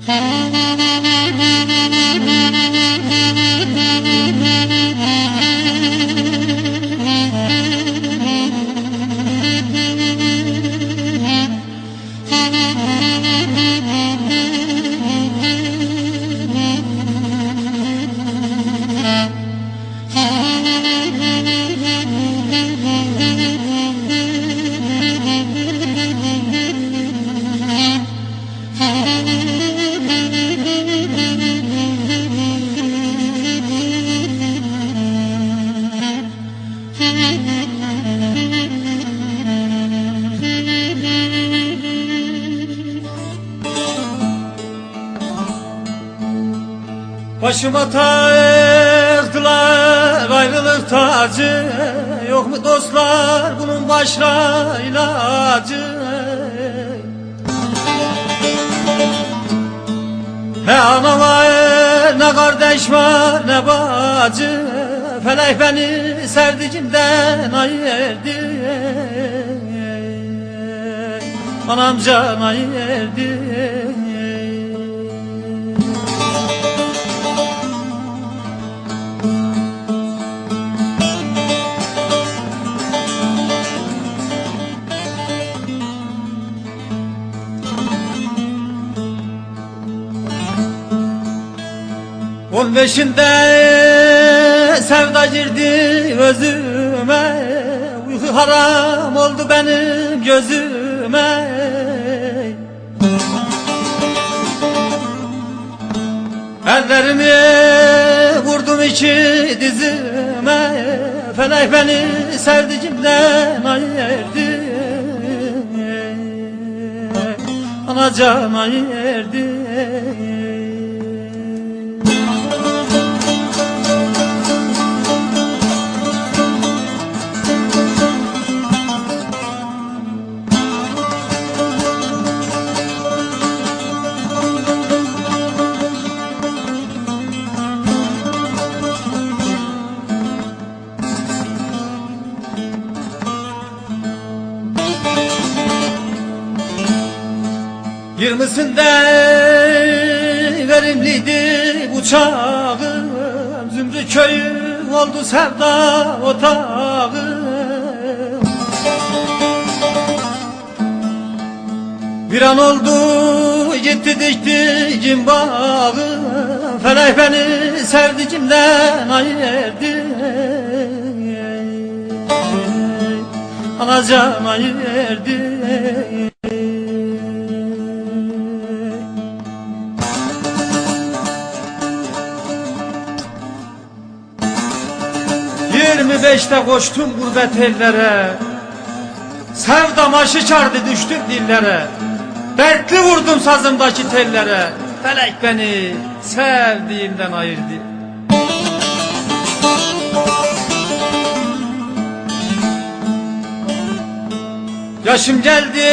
Mm-hmm. Başıma taktılar ayrılık tacı Yok mu dostlar? Bunun başka ilacı. Ne ana var ne kardeş var ne bacı Felek beni sevdiğimden ayırdı Anam can ayırdı On beşinde sevda girdi özüme. Uyku haram oldu benim gözüme. Ellerimi vurdum iki dizime. Felek beni sevdiğimden ayırdı. Anacan ayırdı Yirmisinde verimliydi uçağım Zümrü köyü oldu sevda otağım Bir an oldu gitti dikti cimbağım Felek beni sevdiğimden ayırdı Anacan ayırdı Beşte koştum gurbet ellere. Sevdam aşı çardı düştüm dillere. Dertli vurdum sazımdaki tellere. Felek beni sevdiğimden ayırdı. Yaşım geldi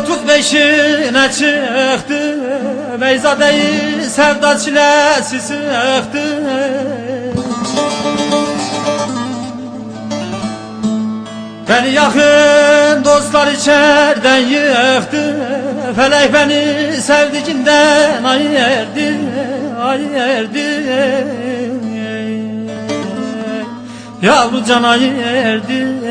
otuz beşine çıktı. Beyzadeyi sevda çilesi sıktı Beni yakın dostlar içerden yıktı. Felek beni sevdiğinden ayırdı Ayırdı. Yavrucan ayırdı